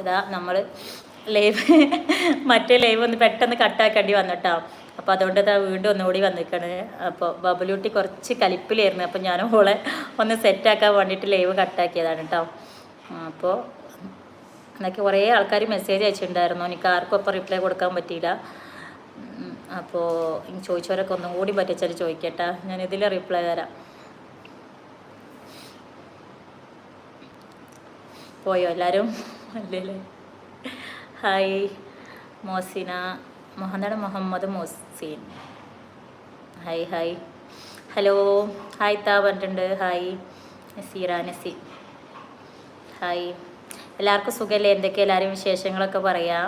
ഇതാ നമ്മൾ ലൈവ് മറ്റേ ലൈവ് ഒന്ന് പെട്ടെന്ന് കട്ടാക്കേണ്ടി വന്നിട്ടോ. അപ്പോൾ അതുകൊണ്ട് ഇതാ വീണ്ടും ഒന്നുകൂടി വന്നിരിക്കണ്. അപ്പോൾ ബബുലൂട്ടി കുറച്ച് കലിപ്പിലായിരുന്നു. അപ്പോൾ ഞാൻ ഓളെ ഒന്ന് സെറ്റാക്കാൻ വേണ്ടിയിട്ട് ലൈവ് കട്ടാക്കിയതാണ് കേട്ടോ അപ്പോൾ എന്നൊക്കെ കുറേ ആൾക്കാർ മെസ്സേജ് അയച്ചിട്ടുണ്ടായിരുന്നു. എനിക്ക് ആർക്കും അപ്പോൾ റിപ്ലൈ കൊടുക്കാൻ പറ്റിയില്ല. അപ്പോൾ ചോദിച്ചവരൊക്കെ ഒന്നും കൂടി പറ്റിച്ചാൽ ചോദിക്കട്ടെ. ഞാൻ ഇതിൽ റിപ്ലൈ തരാം. പോയോ എല്ലാവരും അല്ലേ hi Mosina Muhammad Muhammad Moseen. Hi hi. Hello hi താ പറഞ്ഞിട്ടുണ്ട്. ഹായ് നസീറ നസി. ഹായ്. എല്ലാവർക്കും സുഖമല്ലേ എന്തൊക്കെ എല്ലാവരും വിശേഷങ്ങളൊക്കെ പറയാം?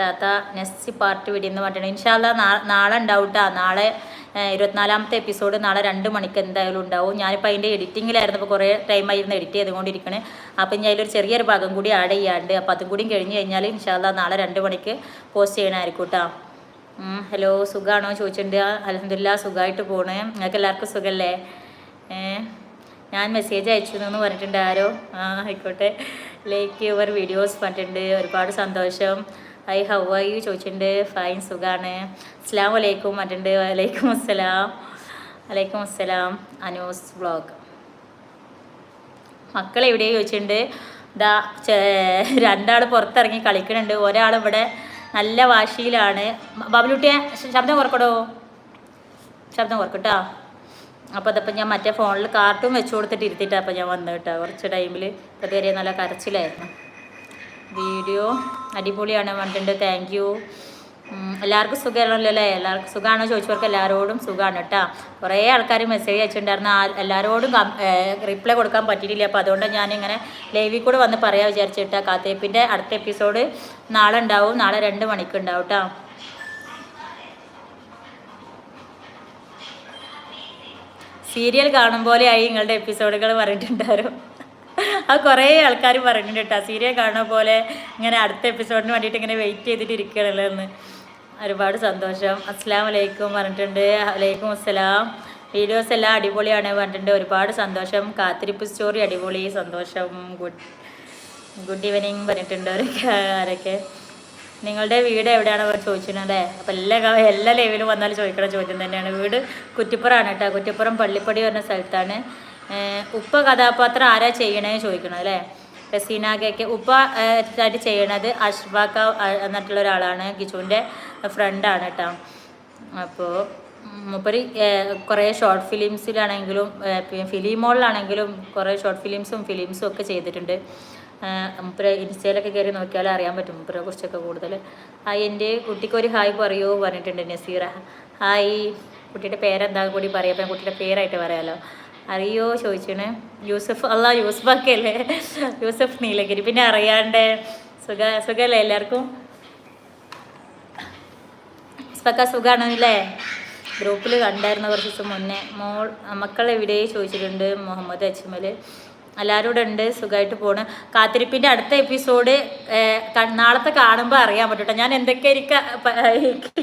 താത്ത നെക്സ്റ്റ് പാർട്ട് വീഡിയോ എന്ന് പറഞ്ഞിട്ടുണ്ട് ഇൻഷാല്ല നാളെ ഉണ്ടാവും കേട്ടോ നാളെ ഇരുപത്തിനാലാമത്തെ എപ്പിസോഡ് നാളെ രണ്ട് മണിക്ക് എന്തായാലും ഉണ്ടാവും. ഞാനിപ്പോൾ അതിന്റെ എഡിറ്റിങ്ങിലായിരുന്നു ഇപ്പോൾ കുറേ ടൈം ആയിരുന്നു എഡിറ്റ് ചെയ്തുകൊണ്ടിരിക്കണേ. അപ്പം ഞാൻ അതിലൊരു ചെറിയൊരു ഭാഗം കൂടി ആഡ് ചെയ്യാണ്ട് അപ്പോൾ അതും കൂടി കഴിഞ്ഞ് കഴിഞ്ഞാൽ ഇൻഷാല്ല നാളെ രണ്ട് മണിക്ക് പോസ്റ്റ് ചെയ്യണമായിരിക്കും കേട്ടോ ഹലോ സുഖമാണോ ചോദിച്ചിട്ടുണ്ട്. അലഹമില്ല സുഖമായിട്ട് പോണേ. നിങ്ങൾക്ക് എല്ലാവർക്കും സുഖമല്ലേ ഞാൻ മെസ്സേജ് അയച്ചു എന്ന് പറഞ്ഞിട്ടുണ്ട് ആരോ. ആയിക്കോട്ടെ. ലൈക്ക് യുവർ വീഡിയോസ് പറഞ്ഞിട്ടുണ്ട്. ഒരുപാട് സന്തോഷം. ഐ ഹൗ ആർ യു ചോദിച്ചിട്ടുണ്ട്. ഫൈൻ സുഖാണ്. അസ്ലാം വലൈക്കും മറ്റുണ്ട്. വലൈക്കും അസ്സലാം. വലൈക്കും അസ്സലാം. അനൂസ് വ്ളോഗ് മക്കൾ എവിടെ ചോദിച്ചിട്ടുണ്ട്? ദാ രണ്ടാൾ പുറത്തിറങ്ങി കളിക്കുന്നുണ്ട്. ഒരാൾ ഇവിടെ നല്ല വാശിയിലാണ്. ബാബുലുട്ടിയെ ശബ്ദം കുറക്കടോ? ശബ്ദം കുറക്കട്ടോ. അപ്പോൾ അതപ്പോൾ ഞാൻ മറ്റേ ഫോണിൽ കാർട്ടൂൺ വെച്ചു കൊടുത്തിട്ട് ഇരുത്തിയിട്ടാണ് അപ്പോൾ ഞാൻ വന്നു കേട്ടോ. കുറച്ച് ടൈമിൽ ഇതുവരെ നല്ല കരച്ചിലായിരുന്നു. വീഡിയോ അടിപൊളിയാണ് പറഞ്ഞിട്ടുണ്ട്. താങ്ക് യു എല്ലാവർക്കും സുഖമാണല്ലോ അല്ലേ? എല്ലാവർക്കും സുഖമാണോ ചോദിച്ചവർക്ക് എല്ലാവരോടും സുഖമാണ് കേട്ടോ. കുറേ ആൾക്കാർ മെസ്സേജ് അയച്ചിട്ടുണ്ടായിരുന്നു. എല്ലാവരോടും റിപ്ലൈ കൊടുക്കാൻ പറ്റിയിട്ടില്ല. അപ്പോൾ അതുകൊണ്ട് ഞാനിങ്ങനെ ലൈവിൽ കൂടെ വന്ന് പറയാൻ വിചാരിച്ചിട്ടാ കാത്തേപ്പിന്റെ അടുത്ത എപ്പിസോഡ് നാളെ ഉണ്ടാവും. നാളെ രണ്ട് മണിക്ക് ഉണ്ടാവും കേട്ടോ. സീരിയൽ കാണും പോലെയായി നിങ്ങളുടെ എപ്പിസോഡുകൾ പറഞ്ഞിട്ടുണ്ടായിരുന്നു. അത് കുറേ ആൾക്കാർ പറഞ്ഞിട്ടുണ്ട് കേട്ടോ സീരിയൽ കാണുന്ന പോലെ ഇങ്ങനെ അടുത്ത എപ്പിസോഡിന് വേണ്ടിയിട്ട് ഇങ്ങനെ വെയിറ്റ് ചെയ്തിട്ട് ഇരിക്കണല്ലോ എന്ന് ഒരുപാട് സന്തോഷം. അസ്സാം വലൈക്കും പറഞ്ഞിട്ടുണ്ട്. വലൈക്കും അസ്സലാം. വീഡിയോസ് എല്ലാം അടിപൊളിയാണ് പറഞ്ഞിട്ടുണ്ട്. ഒരുപാട് സന്തോഷം. കാത്തിരിപ്പ് സ്റ്റോറി അടിപൊളി. സന്തോഷം. ഗുഡ് ഗുഡ് ഈവനിങ് പറഞ്ഞിട്ടുണ്ട് ആരൊക്കെ നിങ്ങളുടെ വീട് എവിടെയാണ് ചോദിച്ചിരുന്നത് അപ്പം എല്ലാ എല്ലാ ലെവലും വന്നാലും ചോദിക്കണ ചോദ്യം തന്നെയാണ്. വീട് കുറ്റിപ്പുറമാണ് കേട്ടോ. കുറ്റിപ്പുറം പള്ളിപ്പടി പറഞ്ഞ സ്ഥലത്താണ്. ഉപ്പ കഥാപാത്രം ആരാ ചെയ്യണേന്ന് ചോദിക്കണം അല്ലേ? റസീനാഗയ്ക്ക് ഉപ്പ ആയിട്ട് ചെയ്യണത് അഷ്ഫാക്ക അഹ് എന്നിട്ടുള്ള ഒരാളാണ് ഗിജുവിന്റെ ഫ്രണ്ടാണ് കേട്ടോ അപ്പോൾ മൂപ്പര് കുറേ ഷോർട്ട് ഫിലിംസിലാണെങ്കിലും ഫിലിമോളിലാണെങ്കിലും കുറേ ഷോർട്ട് ഫിലിംസും ഫിലിംസും ഒക്കെ ചെയ്തിട്ടുണ്ട്. മുപ്പര് ഇൻസ്റ്റയിലൊക്കെ കയറി നോക്കിയാൽ അറിയാൻ പറ്റും മുപ്പരെ കുറിച്ചൊക്കെ കൂടുതൽ ആ എന്റെ കുട്ടിക്ക് ഒരു ഹായ് പറയൂ പറഞ്ഞിട്ടുണ്ട് നസീറ. ഹായ് കുട്ടിയുടെ പേരെന്താ കൂടി പറയാം അപ്പം കുട്ടിയുടെ പേരായിട്ട് പറയാമല്ലോ അറിയോ ചോദിച്ചാണ്. യൂസഫ് അല്ല യൂസഫൊക്കെ അല്ലേ യൂസഫ് നീലഗിരി. പിന്നെ അറിയാണ്ട് സുഖ സുഖമല്ലേ എല്ലാവർക്കും? യൂസഫക്ക സുഖമാണല്ലേ ഗ്രൂപ്പിൽ കണ്ടായിരുന്നു കുറച്ച് ദിവസം മുന്നേ. മോൾ മക്കൾ എവിടെ ചോദിച്ചിട്ടുണ്ട് മുഹമ്മദ് അജ്മൽ എല്ലാവരും ഉണ്ട് സുഖമായിട്ട് പോണ്. കാത്തിരിപ്പിന്റെ അടുത്ത എപ്പിസോഡ് നാളത്തെ കാണുമ്പോൾ അറിയാൻ പറ്റൂട്ടോ ഞാൻ എന്തൊക്കെ എനിക്ക്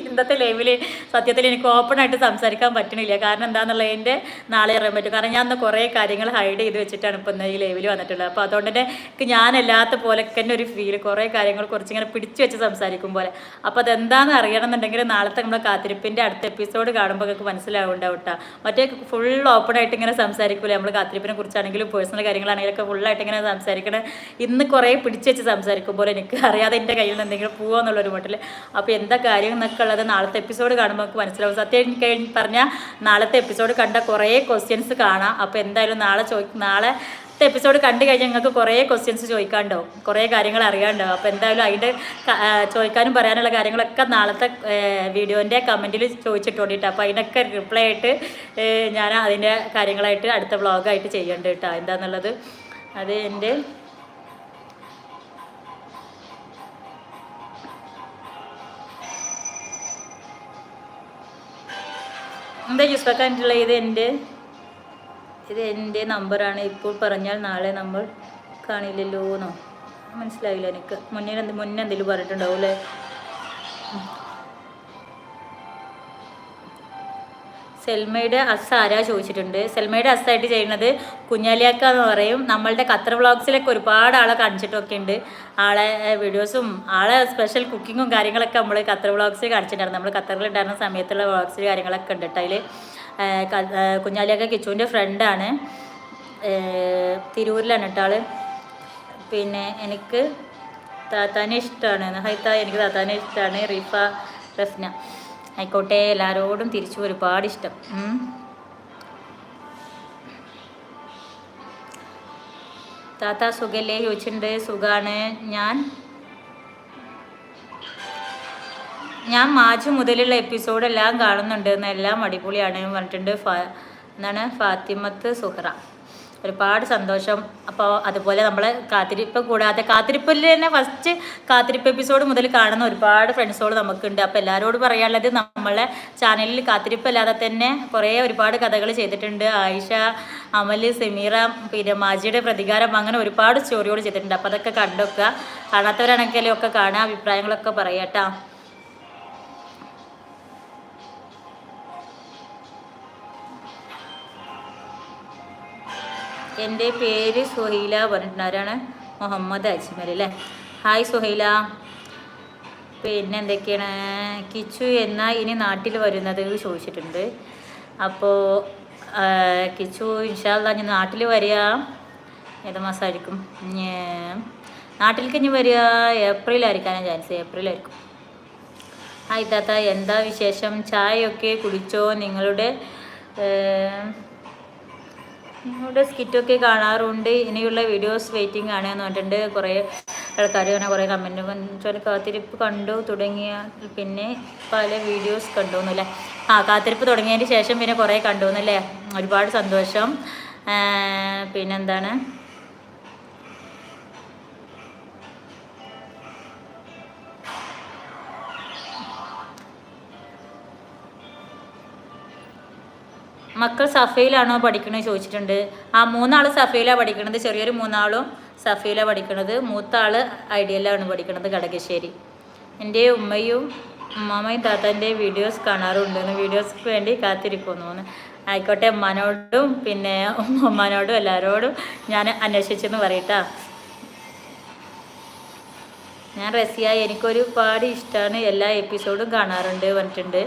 ഇന്നത്തെ ലൈവിൽ സത്യത്തിൽ എനിക്ക് ഓപ്പൺ ആയിട്ട് സംസാരിക്കാൻ പറ്റണില്ല. കാരണം എന്താണെന്നുള്ളത് എന്റെ നാളെ അറിയാൻ പറ്റും. കാരണം ഞാൻ ഇന്ന് കുറേ കാര്യങ്ങൾ ഹൈഡ് ചെയ്ത് വെച്ചിട്ടാണ് ഇപ്പോൾ ഈ ലൈവിൽ വന്നിട്ടുള്ളത്. അപ്പോൾ അതുകൊണ്ട് തന്നെ എനിക്ക് ഞാനല്ലാത്ത പോലെ തന്നെ ഒരു ഫീൽ കുറേ കാര്യങ്ങൾ കുറച്ച് ഇങ്ങനെ പിടിച്ചു വെച്ച് സംസാരിക്കും പോലെ. അപ്പോൾ അതെന്താണെന്ന് അറിയണമെന്നുണ്ടെങ്കിൽ നാളത്തെ നമ്മുടെ കാത്തിരിപ്പിന്റെ അടുത്ത എപ്പിസോഡ് കാണുമ്പോൾ നിങ്ങൾക്ക് മനസ്സിലാവുണ്ടാവും മറ്റേ ഫുൾ ഓപ്പൺ ആയിട്ട് ഇങ്ങനെ സംസാരിക്കൂലേ? നമ്മൾ കാത്തിരിപ്പിനെ കുറിച്ചാണെങ്കിലും പേഴ്സണൽ കാര്യങ്ങളാണെങ്കിലും ഒക്കെ ഫുള്ളായിട്ട് ഇങ്ങനെ സംസാരിക്കണേ ഇന്ന് കുറേ പിടിച്ചു വെച്ച് സംസാരിക്കുമ്പോൾ എനിക്ക് അറിയാതെ എന്റെ കയ്യിൽ നിന്ന് എന്തെങ്കിലും പോവാന്നുള്ളൊരു മട്ടിൽ അപ്പോൾ എന്താ കാര്യം എന്നൊക്കെ ഉള്ളത് നാളത്തെ എപ്പിസോഡ് കാണുമ്പോൾ നമുക്ക് മനസ്സിലാവും. സത്യം കഴിഞ്ഞ് പറഞ്ഞാൽ നാളത്തെ എപ്പിസോഡ് കണ്ട കുറേ ക്വസ്റ്റ്യൻസ് കാണാം. അപ്പോൾ എന്തായാലും നാളെ ചോദിക്കും നാളെ എപ്പിസോഡ് കണ്ടു കഴിഞ്ഞാൽ നിങ്ങൾക്ക് കുറേ ക്വസ്റ്റ്യൻസ് ചോദിക്കാണ്ടാവും കുറേ കാര്യങ്ങൾ അറിയാണ്ടാവും അപ്പോൾ എന്തായാലും അതിന്റെ ചോദിക്കാനും പറയാനുള്ള കാര്യങ്ങളൊക്കെ നാളത്തെ വീഡിയോന്റെ കമന്റിൽ ചോദിച്ചിട്ടുണ്ട് അപ്പോൾ അതിനൊക്കെ റിപ്ലൈ ആയിട്ട് ഞാൻ അതിന്റെ കാര്യങ്ങളായിട്ട് അടുത്ത വ്ളോഗായിട്ട് ചെയ്യേണ്ട കേട്ടോ എന്താണെന്നുള്ളത് അത് എന്റെ എന്താ യൂസ്ഫക്കായിട്ടുള്ള ഇത് എന്റെ? ഇത് എന്റെ നമ്പറാണ്. ഇപ്പോൾ പറഞ്ഞാൽ നാളെ നമ്മൾ കാണില്ലല്ലോ എന്നോ മനസ്സിലായില്ല എനിക്ക്. മുന്നേ എന്ത് മുന്നേ എന്തെങ്കിലും പറഞ്ഞിട്ടുണ്ടാവും അല്ലേ? സെൽമയുടെ അസ് ആരാ ചോദിച്ചിട്ടുണ്ട്. സെൽമയുടെ അസ്സായിട്ട് ചെയ്യുന്നത് കുഞ്ഞാലിയാക്ക എന്ന് പറയും. നമ്മളുടെ ഖത്തർ വ്ളോഗ്സിലൊക്കെ ഒരുപാട് ആളെ കാണിച്ചിട്ടൊക്കെ ഉണ്ട്. ആളെ വീഡിയോസും ആളെ സ്പെഷ്യൽ കുക്കിങ്ങും കാര്യങ്ങളൊക്കെ നമ്മൾ ഖത്തർ വ്ളോഗ്സിൽ കാണിച്ചിട്ടുണ്ടായിരുന്നു. നമ്മൾ ഖത്തറിലുണ്ടായിരുന്ന സമയത്തുള്ള വ്ളോഗ്സിൽ കാര്യങ്ങളൊക്കെ ഉണ്ട് കേട്ടോ അതിൽ കുഞ്ഞാലിയാക്ക കിച്ചുവിന്റെ ഫ്രണ്ടാണ് തിരൂരിലാണ് കേട്ടോ ആൾ. പിന്നെ എനിക്ക് താത്താനെ ഇഷ്ടമാണ് ഹൈത്ത എനിക്ക് താത്താനെ ഇഷ്ടമാണ് റിഫ റഫ്ന. ആയിക്കോട്ടെ എല്ലാവരോടും തിരിച്ചു ഒരുപാട് ഇഷ്ടം. താത്ത സുഖല്ലേ? ചോദിച്ചിട്ടുണ്ട്. സുഖാണ്. ഞാൻ? ഞാൻ മാർച്ച് മുതലുള്ള എപ്പിസോഡ് എല്ലാം കാണുന്നുണ്ട് എല്ലാം അടിപൊളിയാണ് പറഞ്ഞിട്ടുണ്ട് ഫാ എന്താണ് ഫാത്തിമത്ത് സുഹ്റ. ഒരുപാട് സന്തോഷം. അപ്പോൾ അതുപോലെ നമ്മൾ കാത്തിരിപ്പ് കൂടാതെ കാത്തിരിപ്പിൽ തന്നെ ഫസ്റ്റ് കാത്തിരിപ്പ് എപ്പിസോഡ് മുതൽ കാണുന്ന ഒരുപാട് ഫ്രണ്ട്സുകൾ നമുക്കുണ്ട്. അപ്പോൾ എല്ലാവരോടും പറയാനുള്ളത് നമ്മളെ ചാനലിൽ കാത്തിരിപ്പ് അല്ലാതെ തന്നെ കുറേ ഒരുപാട് കഥകൾ ചെയ്തിട്ടുണ്ട്. ആയിഷ അമൽ സെമീറ പിന്നെ മാജിയുടെ പ്രതികാരം അങ്ങനെ ഒരുപാട് സ്റ്റോറിയോട് ചെയ്തിട്ടുണ്ട്. അപ്പോൾ അതൊക്കെ കണ്ടൊക്കെ. കാണാത്തവരാണെങ്കിലും ഒക്കെ കാണുക അഭിപ്രായങ്ങളൊക്കെ പറയാട്ടോ എന്റെ പേര് സുഹൈല പറഞ്ഞിട്ടുണ്ട്. ആരാണ്? മുഹമ്മദ് അജ്മൽ അല്ലേ? ഹായ് സുഹൈല. പിന്നെ എന്തൊക്കെയാണ്? കിച്ചു എന്നാ ഇനി നാട്ടിൽ വരുന്നത് ചോദിച്ചിട്ടുണ്ട്. അപ്പോൾ കിച്ചു ഇൻഷാല്ല ഞാൻ നാട്ടിൽ വരിക. ഏത് മാസമായിരിക്കും? നാട്ടിലേക്ക് ഇനി വരിക. ഏപ്രിലായിരിക്കാനാണ് ചാൻസ്. ഏപ്രിലായിരിക്കും ഹായ് താത്ത. എന്താ വിശേഷം? ചായയൊക്കെ കുടിച്ചോ നിങ്ങളുടെ നിങ്ങളുടെ സ്കിറ്റൊക്കെ കാണാറുണ്ട്. ഇനിയുള്ള വീഡിയോസ് വെയിറ്റിംഗ് ആണ് എന്ന് പറഞ്ഞിട്ടുണ്ട്. കുറേ ആൾക്കാർ അങ്ങനെ കുറേ കമന്റ് കാത്തിരിപ്പ് കണ്ടു തുടങ്ങിയ പിന്നെ പല വീഡിയോസ് കണ്ടു എന്നല്ലേ. ആ കാത്തിരിപ്പ് തുടങ്ങിയതിന് ശേഷം പിന്നെ കുറേ കണ്ടു എന്നല്ലേ. ഒരുപാട് സന്തോഷം. പിന്നെന്താണ്? മക്കൾ സഫയിലാണോ പഠിക്കണത് ചോദിച്ചിട്ടുണ്ട്. ആ മൂന്നാൾ സഫയിലാണ് പഠിക്കണത്. ചെറിയൊരു മൂന്നാളും സഫയിലാണ് പഠിക്കണത്. മൂത്ത ആൾ ഐഡിയലാണ് പഠിക്കണത് കടകശ്ശേരി. എന്റെ ഉമ്മയും ഉമ്മാമയും താത്തന്റെ വീഡിയോസ് കാണാറുണ്ടെന്ന് വീഡിയോസ്ക്ക് വേണ്ടി കാത്തിരിക്കുന്നു. ആയിക്കോട്ടെ ഉമ്മാനോടും പിന്നെ ഉമ്മാനോടും എല്ലാവരോടും ഞാൻ അന്വേഷിച്ചെന്ന് പറയട്ടാ. ഞാൻ റസിയ എനിക്കൊരുപാട് ഇഷ്ടമാണ് എല്ലാ എപ്പിസോഡും കാണാറുണ്ട് വന്നിട്ടുണ്ട്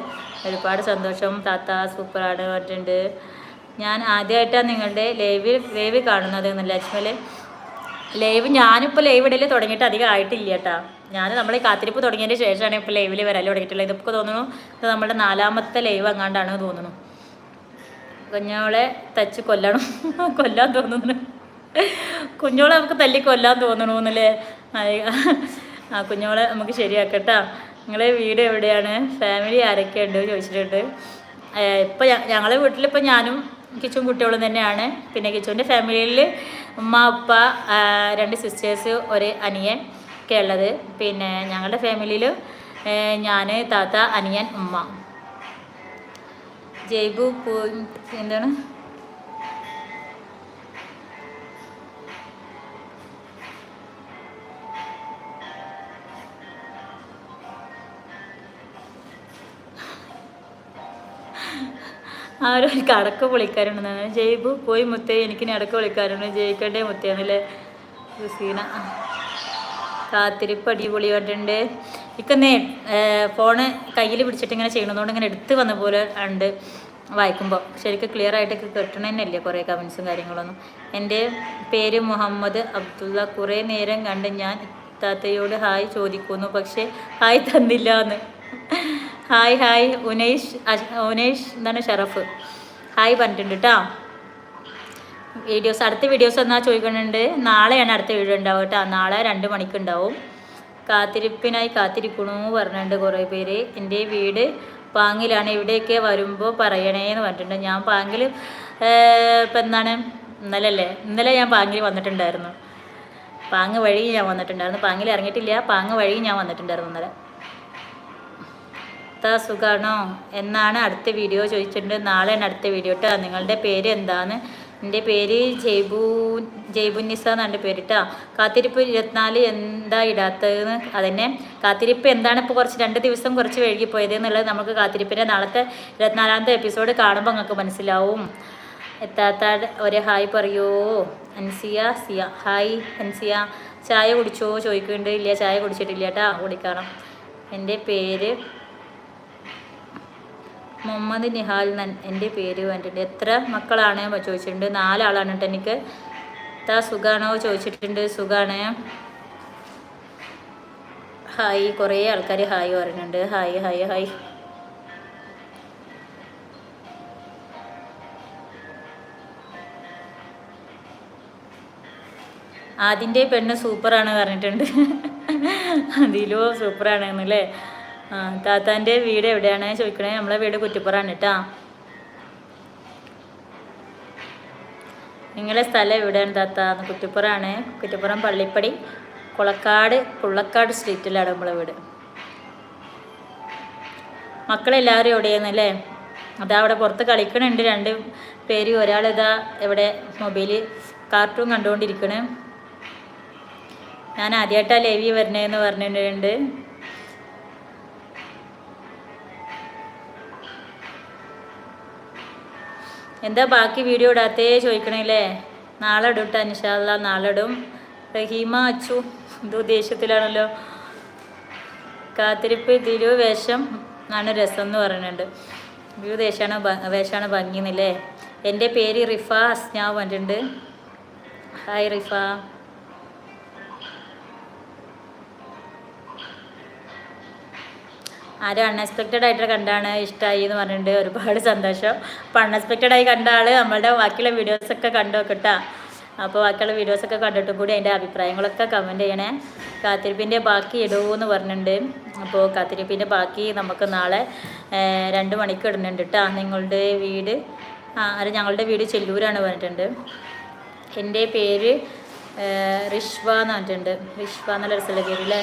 ഒരുപാട് സന്തോഷം. താത്ത സൂപ്പറാണ് വന്നിട്ടുണ്ട് ഞാൻ ആദ്യമായിട്ടാണ് നിങ്ങളുടെ ലൈവ് ലൈവ് കാണുന്നത് ലക്ഷ്മൽ. ലൈവ് ഞാനിപ്പോൾ ലൈവ് ഇടയിൽ തുടങ്ങിയിട്ട് അധികം ആയിട്ടില്ല കേട്ടാ. ഞാൻ നമ്മളെ കാത്തിരിപ്പ് തുടങ്ങിയതിന് ശേഷമാണ് ഇപ്പോൾ ലൈവിൽ വരാൻ തുടങ്ങിയിട്ടുള്ളത്. ഇതിപ്പോൾ തോന്നുന്നു ഇത് നമ്മുടെ നാലാമത്തെ ലൈവ് അങ്ങാണ്ടാണ് തോന്നുന്നു. കുഞ്ഞോളെ തച്ച് കൊല്ലണം. കൊല്ലാൻ തോന്നുന്നു. കുഞ്ഞോളെ നമുക്ക് തല്ലി കൊല്ലാൻ തോന്നണു എന്നല്ലേ ആ കുഞ്ഞോളെ നമുക്ക് ശരിയാക്കട്ടാ. നിങ്ങളെ വീട് എവിടെയാണ്? ഫാമിലി ആരൊക്കെ ഉണ്ട് ചോദിച്ചിട്ടുണ്ട്. ഇപ്പം ഞങ്ങളെ വീട്ടിലിപ്പോൾ ഞാനും കിച്ചും കുട്ടികളും തന്നെയാണ്. പിന്നെ കിച്ചുവിന്റെ ഫാമിലിയിൽ ഉമ്മ ഉപ്പ രണ്ട് സിസ്റ്റേഴ്സ് ഒരു അനിയൻ ഒക്കെ ഉള്ളത്. പിന്നെ ഞങ്ങളുടെ ഫാമിലിയിൽ ഞാൻ താത്ത അനിയൻ ഉമ്മ. ജയ്ബു എന്താണ്? ആരോ ഒരു കടക്ക് വിളിക്കാറുണ്ടെന്നാണ് ജയ്ബു പോയി മുത്തേ എനിക്ക് ഇടയ്ക്ക് വിളിക്കാറുണ്ട് ജയിക്കണ്ടേ മുത്തേന്നല്ലേ? ഹുസീന കാത്തിരിപ്പ് അടിപൊളി കണ്ടിട്ടുണ്ട് ഇക്കന്നേ ഫോണ് കയ്യിൽ പിടിച്ചിട്ട് ഇങ്ങനെ ചെയ്യണതുകൊണ്ട് ഇങ്ങനെ എടുത്ത് വന്ന പോലെ ഉണ്ട് വായിക്കുമ്പോൾ ശരിക്കും ക്ലിയർ ആയിട്ടൊക്കെ കിട്ടണമെന്നല്ലേ കുറേ കമൻസും കാര്യങ്ങളൊന്നും. എന്റെ പേര് മുഹമ്മദ് അബ്ദുള്ള. കുറേ നേരം കണ്ട് ഞാൻ താത്തയോട് ഹായ് ചോദിക്കുന്നു. പക്ഷേ ഹായ് തന്നില്ല എന്ന് ഹായ് ഹായ്. ഉനേഷ് ഉനേഷ് എന്താണ് ഷറഫ്? ഹായ് പറഞ്ഞിട്ടുണ്ട് കേട്ടോ വീഡിയോസ് അടുത്ത വീഡിയോസ് എന്നാ ചോദിക്കുന്നുണ്ട് നാളെയാണ് അടുത്ത വീഡിയോ ഉണ്ടാവുക കേട്ടോ നാളെ രണ്ട് മണിക്കുണ്ടാവും കാത്തിരിപ്പിനായി കാത്തിരിക്കണു പറഞ്ഞിട്ടുണ്ട് കുറേ പേര്. എന്റെ വീട് പാങ്ങിലാണ്. ഇവിടെയൊക്കെ വരുമ്പോൾ പറയണേ എന്ന് പറഞ്ഞിട്ടുണ്ട്. ഞാൻ പാങ്കിൽ ഇപ്പം എന്താണ്? ഇന്നലെ അല്ലേ ഇന്നലെ ഞാൻ പാങ്ങിൽ വന്നിട്ടുണ്ടായിരുന്നു. പാങ്ങ് വഴി ഞാൻ വന്നിട്ടുണ്ടായിരുന്നു. പാങ്ങിൽ ഇറങ്ങിയിട്ടില്ല. പാങ്ങ് വഴി ഞാൻ വന്നിട്ടുണ്ടായിരുന്നു ഇന്നലെ. താ സുഖാണോ എന്നാണ് അടുത്ത വീഡിയോ ചോദിച്ചിട്ടുണ്ട്. നാളെയാണ് അടുത്ത വീഡിയോ കേട്ടോ. നിങ്ങളുടെ പേര് എന്താണ് എന്റെ പേര് ജയ്ബു ജയ്ബുന്നിസ എന്നാണ് പേര് കേട്ടോ. കാത്തിരിപ്പ് ഇരുപത്തിനാല് എന്താ ഇടാത്തതെന്ന് അതന്നെ. കാത്തിരിപ്പ് എന്താണ് ഇപ്പോൾ കുറച്ച് രണ്ട് ദിവസം കുറച്ച് വഴുകിപ്പോയത് എന്നുള്ളത് നമുക്ക് കാത്തിരിപ്പിന്റെ നാളത്തെ ഇരുപത്തിനാലാമത്തെ എപ്പിസോഡ് കാണുമ്പോൾ നിങ്ങൾക്ക് മനസ്സിലാവും. എത്താത്ത ഒരു ഹായ് പറയോ? അൻസിയ സിയ. ഹായ് അൻസിയ. ചായ കുടിച്ചോ? ചോദിക്കുന്നുണ്ട്. ഇല്ല ചായ കുടിച്ചിട്ടില്ല കേട്ടാ. കുടിക്കണം എന്റെ പേര് മുഹമ്മദ് നിഹാൽ നൻ എന്റെ പേര് പറഞ്ഞിട്ടുണ്ട് എത്ര മക്കളാണ്? ചോദിച്ചിട്ടുണ്ട്. നാലാളാണ് കേട്ടോ എനിക്ക്. താ സുഖാണോ? ചോദിച്ചിട്ടുണ്ട്. സുഖാണ്. ഹായ്. കുറേ ആൾക്കാർ ഹായ് പറയുന്നുണ്ട്. Hi hi hi. അതിന്റെ പെണ്ണ് സൂപ്പറാണ് പറഞ്ഞിട്ടുണ്ട്. അതിലോ സൂപ്പറാണ് എന്നല്ലേ ആ താത്താന്റെ വീട് എവിടെയാണ്? ചോദിക്കണേ. നമ്മളെ വീട് കുറ്റിപ്പുറാണ് കേട്ടാ. നിങ്ങളെ സ്ഥലം എവിടെയാണ് താത്ത? കുറ്റിപ്പുറാണ് കുറ്റിപ്പുറം പള്ളിപ്പടി കുളക്കാട് കുള്ളക്കാട് സ്ട്രീറ്റിലാണ് നമ്മളെ വീട്. മക്കളെല്ലാവരും എവിടെയാന്നല്ലേ അതാ അവിടെ പുറത്ത് കളിക്കണുണ്ട് രണ്ട് പേര്. ഒരാൾ ഇതാ എവിടെ മൊബൈലിൽ കാർട്ടൂൺ കണ്ടുകൊണ്ടിരിക്കണേ. ഞാൻ ആദ്യമായിട്ടാണ് ലേവി വരണേന്ന് പറഞ്ഞിട്ടുണ്ട്. എന്താ ബാക്കി വീഡിയോ ഇടാത്തേ ചോദിക്കണില്ലേ നാളെ ഇടും കേട്ടോ നിഷാല്ല നാളെ ഇടും റഹീമ അച്ചു എന്തോ ദേഷ്യത്തിലാണല്ലോ. കാത്തിരിപ്പ് തിരു വേഷം ആണ് രസം എന്ന് പറയുന്നുണ്ട്. വ്യൂ ദേശമാണ് വേഷമാണ് ഭംഗി എന്റെ പേര് റിഫ അസ്നാവ് പറഞ്ഞിട്ടുണ്ട് ഹായ് റിഫ. ആരും അൺഎക്സ്പെക്റ്റഡ് ആയിട്ട് കണ്ടാണ് ഇഷ്ടമായി എന്ന് പറഞ്ഞിട്ടുണ്ട്. ഒരുപാട് സന്തോഷം. അപ്പോൾ അൺഎക്സ്പെക്റ്റഡ് ആയി കണ്ട ആൾ നമ്മളുടെ ബാക്കിയുള്ള വീഡിയോസ് ഒക്കെ കണ്ടു നോക്കട്ടാ. അപ്പോൾ ബാക്കിയുള്ള വീഡിയോസ് ഒക്കെ കണ്ടിട്ട് കൂടി അതിന്റെ അഭിപ്രായങ്ങളൊക്കെ കമന്റ് ചെയ്യണേ. കാത്തിരിപ്പിന്റെ ബാക്കി ഇടുമെന്ന് പറഞ്ഞിട്ടുണ്ട്. അപ്പോൾ കാത്തിരിപ്പിന്റെ ബാക്കി നമുക്ക് നാളെ രണ്ട് മണിക്ക് ഇടുന്നുണ്ട് കേട്ടോ നിങ്ങളുടെ വീട് ആ അത് ഞങ്ങളുടെ വീട് ചെല്ലൂരാണ് പറഞ്ഞിട്ടുണ്ട്. എന്റെ പേര് റിഷ്വ എന്ന് പറഞ്ഞിട്ടുണ്ട്. റിഷ്വ എന്നുള്ള രസമുള്ള പേര്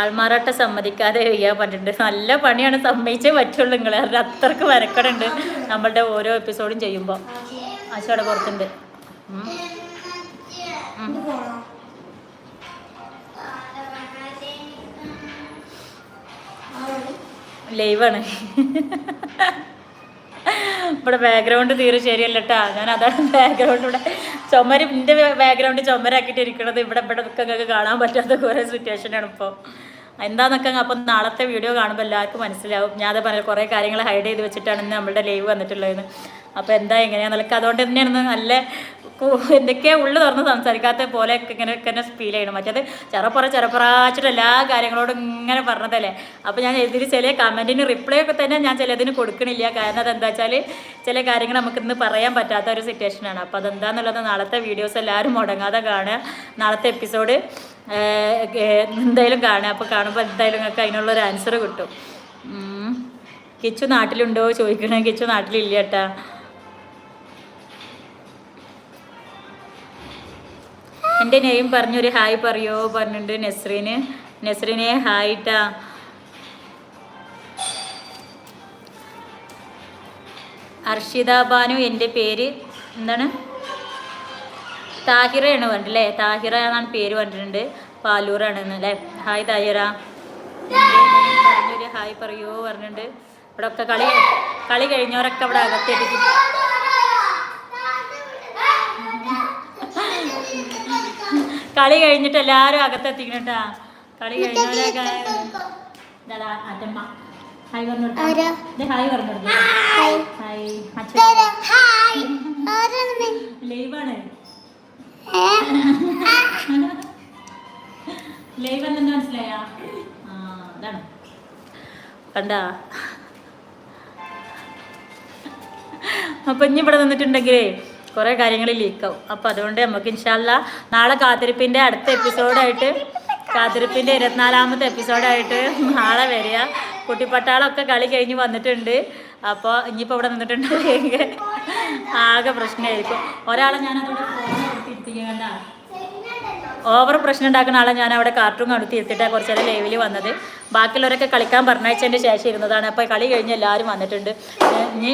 ആൾമാറാട്ട സമ്മതിക്കാതെ ചെയ്യാൻ പറഞ്ഞിട്ടുണ്ട്. നല്ല പണിയാണ് സമ്മതിച്ചേ പറ്റുള്ളൂ നിങ്ങൾ കാരണം അത്രയ്ക്ക് വരക്കടുണ്ട് നമ്മളുടെ ഓരോ എപ്പിസോഡും ചെയ്യുമ്പോൾ ആശയുടെ പുറത്തുണ്ട്. ലൈവാണ് ഇവിടെ ബാക്ക്ഗ്രൗണ്ട് തീരെ ശരിയല്ല കേട്ടോ ഞാൻ അതാണ് ബാക്ക്ഗ്രൗണ്ട് ഇവിടെ ചുമര് എന്റെ ബാക്ക്ഗ്രൗണ്ട് ചുമരാക്കിയിട്ട് ഇരിക്കണത് ഇവിടെ ഇവിടെ ഒക്കെ കാണാൻ പറ്റാത്ത കുറേ സിറ്റുവേഷനാണ് ഇപ്പോൾ എന്താന്നൊക്കെ അപ്പം നാളത്തെ വീഡിയോ കാണുമ്പോൾ എല്ലാവർക്കും മനസ്സിലാവും. ഞാൻ പറഞ്ഞ കുറേ കാര്യങ്ങൾ ഹൈഡ് ചെയ്ത് വെച്ചിട്ടാണ് ഇന്ന് നമ്മളുടെ ലൈവ് വന്നിട്ടുള്ളത് അപ്പോൾ എന്താ എങ്ങനെയാണെന്നൊക്കെ അതുകൊണ്ട് തന്നെയാണ് നല്ല എന്തൊക്കെയോ ഉള്ളു തുറന്ന് സംസാരിക്കാത്ത പോലെ ഇങ്ങനെ തന്നെ ഫീൽ ചെയ്യണം. മറ്റേത് ചെറപ്പുറ ചെറപ്പുറാച്ചിട്ട് എല്ലാ കാര്യങ്ങളോടും ഇങ്ങനെ പറഞ്ഞതല്ലേ? അപ്പോൾ ഞാൻ ഇതിൽ ചില കമന്റിന് റിപ്ലൈ ഒക്കെ തന്നെ ഞാൻ ചിലതിന് കൊടുക്കണില്ല. കാരണം അതെന്താ വെച്ചാൽ ചില കാര്യങ്ങൾ നമുക്ക് ഇന്ന് പറയാൻ പറ്റാത്ത ഒരു സിറ്റുവേഷനാണ് അപ്പോൾ അതെന്താന്നുള്ളത് നാളത്തെ വീഡിയോസ് എല്ലാവരും മുടങ്ങാതെ കാണുക. നാളത്തെ എപ്പിസോഡ് എന്തായാലും കാണുക. അപ്പോൾ കാണുമ്പോൾ എന്തായാലും നിങ്ങൾക്ക് അതിനുള്ളൊരു ആൻസർ കിട്ടും. കിച്ചു നാട്ടിലുണ്ടോ ചോദിക്കണേ? കിച്ചു നാട്ടിലില്ല കേട്ടാ എന്റെ നെയിം പറഞ്ഞൊരു ഹായ് പറയോ പറഞ്ഞിട്ടുണ്ട് നെസ്രീന്. നെസ്രീനെ ഹായ് ട്ടാ അർഷിത ബാനു എന്റെ പേര്. എന്താണ്? താഹിറയാണ് പറഞ്ഞില്ലേ താഹിറ എന്നാണ് പേര് പറഞ്ഞിട്ടുണ്ട്. പാലൂറാണ് അല്ലേ? ഹായ് താഹിറ. പറഞ്ഞൊരു ഹായ് പറയോ പറഞ്ഞിട്ടുണ്ട്. ഇവിടെ ഒക്കെ കളി കളി കഴിഞ്ഞവരൊക്കെ ഇവിടെ അകത്തെടുക്കും കളി കഴിഞ്ഞിട്ട് എല്ലാവരും അകത്തെത്തിക്കണട്ടാ. കളി കഴിഞ്ഞവരൊക്കെ അപ്പൊ അറ്റമ്മ. Hi hi hi. ലൈവാണ്? ലൈവ് മനസ്സിലായാ? ആ അതാണ് കണ്ടാ? അപ്പം ഇനി ഇവിടെ നിന്നിട്ടുണ്ടെങ്കിലേ കുറേ കാര്യങ്ങൾ ലീക്കാവും അപ്പം അതുകൊണ്ട് നമുക്ക് ഇൻഷാല്ല നാളെ കാത്തിരിപ്പിന്റെ അടുത്ത എപ്പിസോഡായിട്ട് കാത്തിരിപ്പിന്റെ ഇരുപത്തിനാലാമത്തെ എപ്പിസോഡായിട്ട് നാളെ വരിക. കുട്ടിപ്പട്ടാളൊക്കെ കളി കഴിഞ്ഞ് വന്നിട്ടുണ്ട്. അപ്പോൾ ഇനിയിപ്പോൾ ഇവിടെ നിന്നിട്ടുണ്ടെങ്കിൽ ആകെ പ്രശ്നമായിരിക്കും. ഒരാളെ ഞാനതുകൊണ്ട് ഓവർ പ്രശ്നം ഉണ്ടാക്കുന്ന ആളെ ഞാൻ അവിടെ കാർട്ടൂൺ കണ്ടു തീർത്തിട്ടാണ് കുറച്ച് നേരം ലൈവിൽ വന്നത്. ബാക്കിയുള്ളവരൊക്കെ കളിക്കാൻ പറഞ്ഞയച്ചതിന്റെ ശേഷം ഇരുന്നതാണ്. അപ്പോൾ കളി കഴിഞ്ഞ് എല്ലാവരും വന്നിട്ടുണ്ട്. ഇനി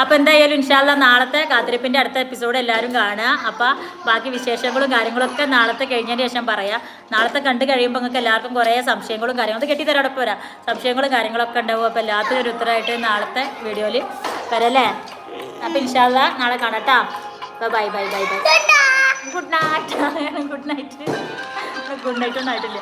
അപ്പോൾ എന്തായാലും ഇൻഷാല്ല നാളത്തെ കാത്തിരിപ്പിന്റെ അടുത്ത എപ്പിസോഡ് എല്ലാവരും കാണുക. അപ്പോൾ ബാക്കി വിശേഷങ്ങളും കാര്യങ്ങളൊക്കെ നാളത്തെ കഴിഞ്ഞതിന് ശേഷം പറയാം. നാളത്തെ കണ്ട് കഴിയുമ്പോൾ നിങ്ങൾക്ക് എല്ലാവർക്കും കുറേ സംശയങ്ങളും കാര്യങ്ങളും. കെട്ടിത്തരോടൊപ്പം വരാം. സംശയങ്ങളും കാര്യങ്ങളൊക്കെ ഉണ്ടാവും. അപ്പോൾ എല്ലാത്തിനും ഒരു ഉത്തരമായിട്ട് നാളത്തെ വീഡിയോയിൽ വരല്ലേ അപ്പോൾ ഇൻഷാല്ല നാളെ കാണട്ടോ. Bye bye bye bye. Good night. Good night. Good night. ഒന്നും ആയിട്ടില്ല.